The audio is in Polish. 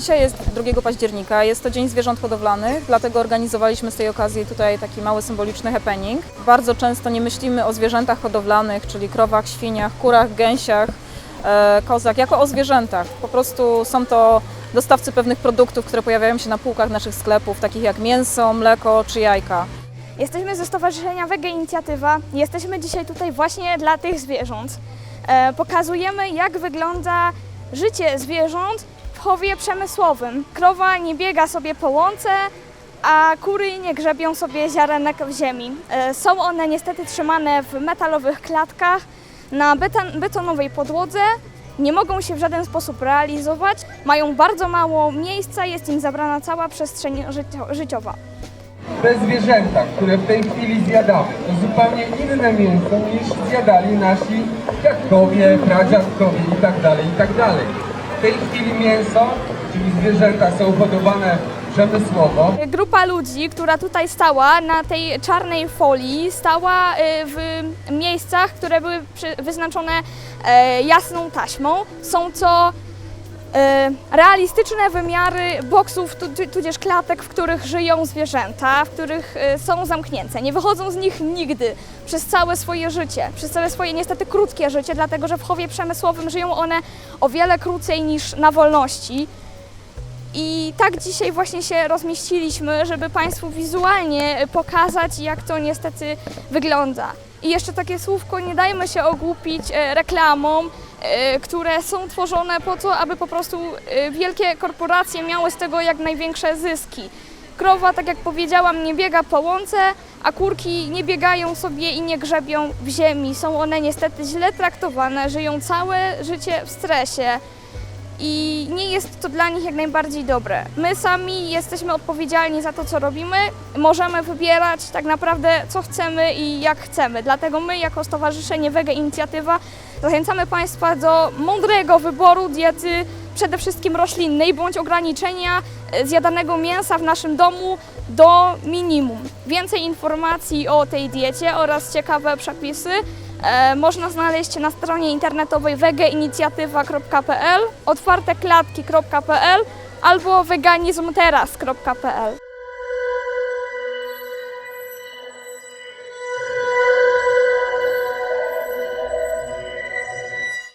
2 października. Jest to Dzień Zwierząt Hodowlanych, dlatego organizowaliśmy z tej okazji tutaj taki mały symboliczny happening. Bardzo często nie myślimy o zwierzętach hodowlanych, czyli krowach, świniach, kurach, gęsiach, e, kozach, jako o zwierzętach. Po prostu są to dostawcy pewnych produktów, które pojawiają się na półkach naszych sklepów, takich jak mięso, mleko czy jajka. Jesteśmy ze Stowarzyszenia Wege Inicjatywa. Jesteśmy dzisiaj tutaj właśnie dla tych zwierząt. E, pokazujemy, jak wygląda życie zwierząt chowie przemysłowym. Krowa nie biega sobie po łące, a kury nie grzebią sobie ziarenek w ziemi. E, są one niestety trzymane w metalowych klatkach na beton, betonowej podłodze. Nie mogą się w żaden sposób realizować, mają bardzo mało miejsca, jest im zabrana cała przestrzeń życio- życiowa. Te zwierzęta, które w tej chwili zjadamy, to zupełnie inne mięso niż zjadali nasi dziadkowie, pradziadkowie i tak W tej chwili mięso, czyli zwierzęta są hodowane przemysłowo. Grupa ludzi, która tutaj stała na tej czarnej folii, stała y, w miejscach, które były wyznaczone e, jasną taśmą. Są e, realistyczne wymiary boksów, tu- tu- tudzież klatek, w których żyją zwierzęta, w których e, są zamknięte. Nie wychodzą z nich nigdy przez całe swoje życie, przez całe swoje niestety krótkie życie, dlatego że w chowie przemysłowym żyją one o wiele krócej niż na wolności. I tak dzisiaj właśnie się rozmieściliśmy, żeby Państwu wizualnie pokazać, jak to niestety wygląda. I jeszcze takie słówko, nie dajmy się ogłupić e, reklamom, e, które są tworzone po to, aby po prostu e, wielkie korporacje miały z tego jak największe zyski. Krowa, tak jak powiedziałam, nie biega po łące, a kurki nie biegają sobie i nie grzebią w ziemi. Są one niestety źle traktowane, żyją całe życie w stresie i nie jest to dla nich jak najbardziej dobre. My sami jesteśmy odpowiedzialni za to, co robimy. Możemy wybierać tak naprawdę, co chcemy i jak chcemy. Dlatego my, jako Stowarzyszenie Wege Inicjatywa, zachęcamy Państwa do mądrego wyboru diety, przede wszystkim roślinnej, bądź ograniczenia e, zjadanego mięsa w naszym domu do minimum. Więcej informacji o tej diecie oraz ciekawe przepisy e, można znaleźć na stronie internetowej wegeinicjatywa.pl, otwarteklatki.pl albo veganizmteraz.pl.